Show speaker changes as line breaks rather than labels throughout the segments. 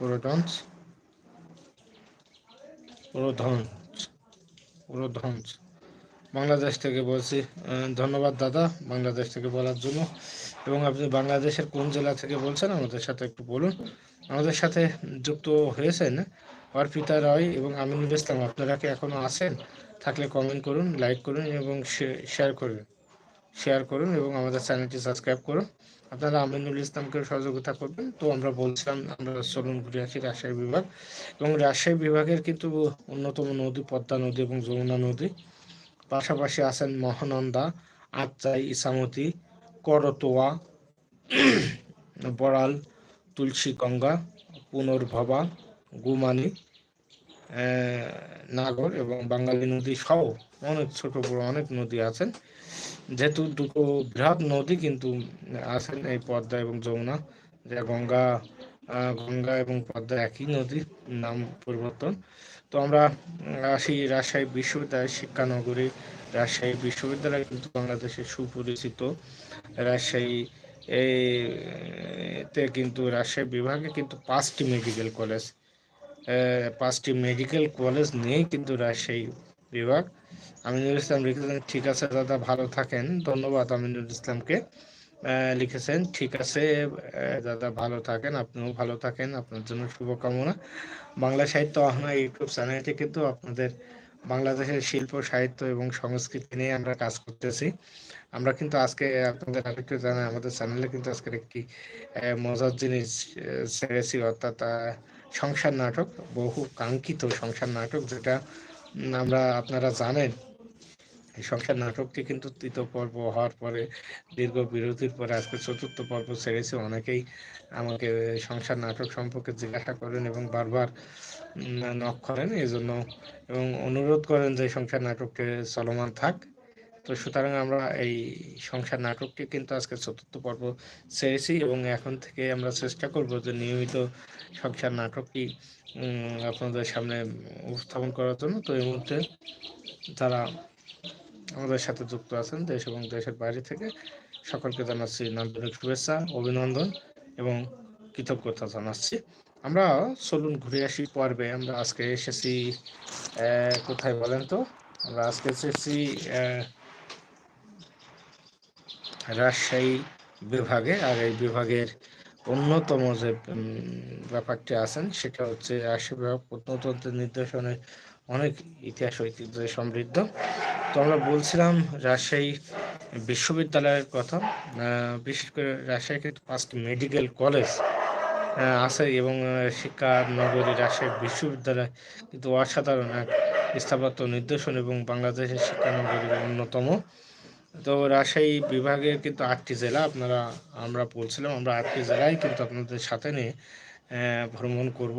পুরোধঞ্চ পুরোধঞ্চ পুরোধঞ্চ বাংলাদেশ থেকে বলছি ধন্যবাদ দাদা, বাংলাদেশ থেকে বলার জন্য। এবং আপনি বাংলাদেশের কোন জেলা থেকে বলছেন, আমাদের সাথে একটু বলুন। আমাদের সাথে যুক্ত হয়েছেন অর্পিতা রয় এবং আমিনুল ইসলাম। আপনারা কি এখনও আছেন? থাকলে কমেন্ট করুন লাইক করুন এবং শেয়ার করুন। শেয়ার করুন এবং আমাদের চ্যানেলটি সাবস্ক্রাইব করুন। আপনারা আমিনুল ইসলামকে সহযোগিতা করবেন। তো আমরা বলছিলাম, আমরা চলুন ঘুরে আসি রাজশাহী বিভাগ। এবং রাজশাহী বিভাগের কিন্তু অন্যতম নদী পদ্মা নদী এবং যমুনা নদী। পাশাপাশি আছেন মহানন্দা আত্রাই ইসামতি করতোয়া, বড়াল, তুলসী গঙ্গা, পুনর্ভবা, গুমানি নাগর এবং বাঙালি নদী সহ অনেক ছোট বড় অনেক নদী আছেন। যেহেতু দুটো বৃহৎ নদী কিন্তু আছেন এই পদ্মা এবং যমুনা, যা গঙ্গা গঙ্গা এবং পদ্মা একই নদী নাম পরিবর্তন। তো আমরা আসি রাজশাহী বিশ্ববিদ্যালয়, শিক্ষানগরী, রাজশাহী বিশ্ববিদ্যালয় কিন্তু বাংলাদেশের সুপরিচিত রাজশাহী তে কিন্তু রাজশাহী বিভাগে কিন্তু পাঁচটি মেডিকেল কলেজ পাঁচটি মেডিকেল কলেজ নিয়েই কিন্তু রাজশাহী বিভাগ আমিনুল ইসলাম লিখেছেন, ঠিক আছে দাদা, ভালো থাকেন। ধন্যবাদ আমিনুল ইসলামকে। লিখেছেন, ঠিক আছে দাদা, ভালো থাকেন, আপনিও ভালো থাকেন, আপনার জন্য শুভকামনা। বাংলা সাহিত্য আহনা ইউটিউব চ্যানেলটি কিন্তু আপনাদের বাংলাদেশের শিল্প, সাহিত্য এবং সংস্কৃতি নিয়ে আমরা কাজ করতেছি। আমরা কিন্তু আজকে আপনাদের আরেকটু জানাই, আমাদের চ্যানেলে কিন্তু আজকের একটি মজার জিনিস ছেড়েছি অর্থাৎ সংসার নাটক, বহু কাঙ্ক্ষিত সংসার নাটক, যেটা আমরা, আপনারা জানেন, এই সংসার নাটকটি কিন্তু তৃতীয় পর্ব হওয়ার পরে, দীর্ঘ বিরতির পরে আজকে চতুর্থ পর্ব ছেড়েছে। অনেকেই আমাকে সংসার নাটক সম্পর্কে জিজ্ঞাসা করেন এবং বারবার নক করেন। এজন্য জন্য এবং অনুরোধ করেন যে সংসার নাটকটি চলমান থাক। তো সুতরাং আমরা এই সংসার নাটকটি কিন্তু আজকে চতুর্থ পর্ব ছেড়েছি এবং এখন থেকে আমরা চেষ্টা করব যে নিয়মিত সংসার নাটকটি আপনাদের সামনে উপস্থাপন করার জন্য। তো এই মুহূর্তে যারা আমাদের সাথে যুক্ত আছেন, দেশ এবং দেশের বাইরে থেকে, সকলকে জানাচ্ছি আন্তরিক শুভেচ্ছা, অভিনন্দন এবং কৃতজ্ঞতা জানাচ্ছি। আমরা চলুন ঘুরে আসি পর্বে। আমরা আজকে এসেছি কোথায় বলেন তো? আমরা আজকে এসেছি রাজশাহী বিভাগে আর এই বিভাগের অন্যতম যে ব্যাপারটি আছেন, সেটা হচ্ছে রাজশাহী বিভাগ প্রত্নতন্ত্রের নির্দেশনের অনেক ইতিহাস ঐতিহ্য সমৃদ্ধ। তো আমরা বলছিলাম রাজশাহী বিশ্ববিদ্যালয়ের কথা বিশেষ করে রাজশাহী কিন্তু পাঁচটি মেডিকেল কলেজ আছে এবং শিক্ষা নগরী রাজশাহী বিশ্ববিদ্যালয় কিন্তু অসাধারণ এক স্থাপত্য নির্দেশন এবং বাংলাদেশের শিক্ষা নগরীর অন্যতম। তো রাজশাহী বিভাগের কিন্তু আটটি জেলা, আপনারা, আমরা বলছিলাম আমরা আটটি জেলায় কিন্তু আপনাদের সাথে নিয়ে ভ্রমণ করব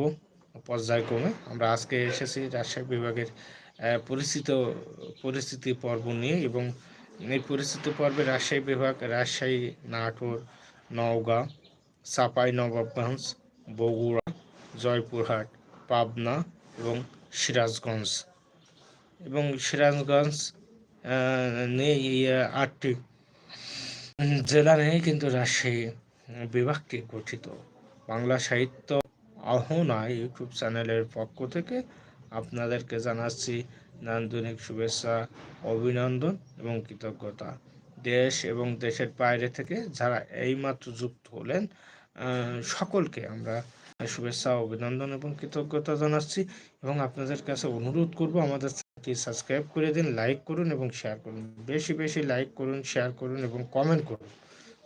পর্যায়ক্রমে। আমরা আজকে এসেছি রাজশাহী বিভাগের পরিচিত পরিস্থিতি পর্ব নিয়ে এবং এই পরিস্থিতি পর্বে রাজশাহী বিভাগ, রাজশাহী, নাটোর, নওগাঁ, চাপাই, নবাবগঞ্জ, বগুড়া, জয়পুরহাট, পাবনা এবং সিরাজগঞ্জ। এবং সিরাজগঞ্জ আহ, আটটি। জেলা নিয়ে কিন্তু রাজশাহী বিভাগটি গঠিত। বাংলা সাহিত্য আহনা ইউটিউব চ্যানেলের পক্ষ থেকে আপনাদেরকে জানাচ্ছি নান্দনিক শুভেচ্ছা অভিনন্দন এবং কৃতজ্ঞতা। দেশ এবং দেশের বাইরে থেকে যারা এইমাত্র যুক্ত হলেন সকলকে আমরা শুভেচ্ছা অভিনন্দন এবং কৃতজ্ঞতা জানাচ্ছি এবং আপনাদের কাছে অনুরোধ করব আমাদের সাবস্ক্রাইব করে দিন, লাইক করুন এবং শেয়ার করুন। বেশি বেশি লাইক করুন শেয়ার করুন এবং কমেন্ট করুন।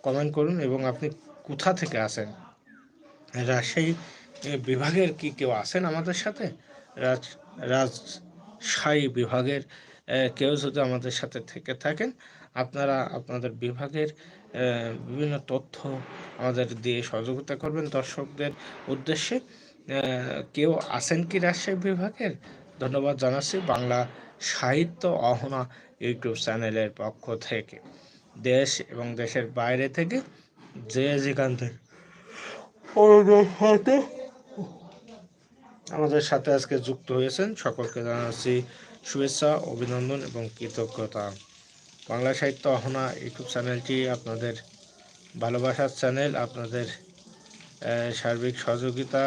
কমেন্ট করুন এবং আপনি কোথা থেকে আসেন? রাজশাহী বিভাগের কি কেউ আছেন আমাদের সাথে? রাজ, রাজশাহী বিভাগের কেউ যদি আমাদের সাথে থেকে থাকেন, আপনারা আপনাদের বিভাগের বিভিন্ন তথ্য আমাদের দিয়ে সহযোগিতা করবেন দর্শকদের উদ্দেশ্যে। কেউ আছেন কি রাজশাহী বিভাগের? ধন্যবাদ জানাচ্ছি বাংলা সাহিত্য অহনা ইউটিউব চ্যানেলের পক্ষ থেকে। দেশ এবং দেশের বাইরে থেকে যে যেখান থেকে আমাদের সাথে আজকে যুক্ত হয়েছেন, সকলকে জানাচ্ছি শুভেচ্ছা, অভিনন্দন এবং কৃতজ্ঞতা। বাংলা সাহিত্য অহনা ইউটিউব চ্যানেলটি আপনাদের ভালোবাসার চ্যানেল, আপনাদের সার্বিক সহযোগিতা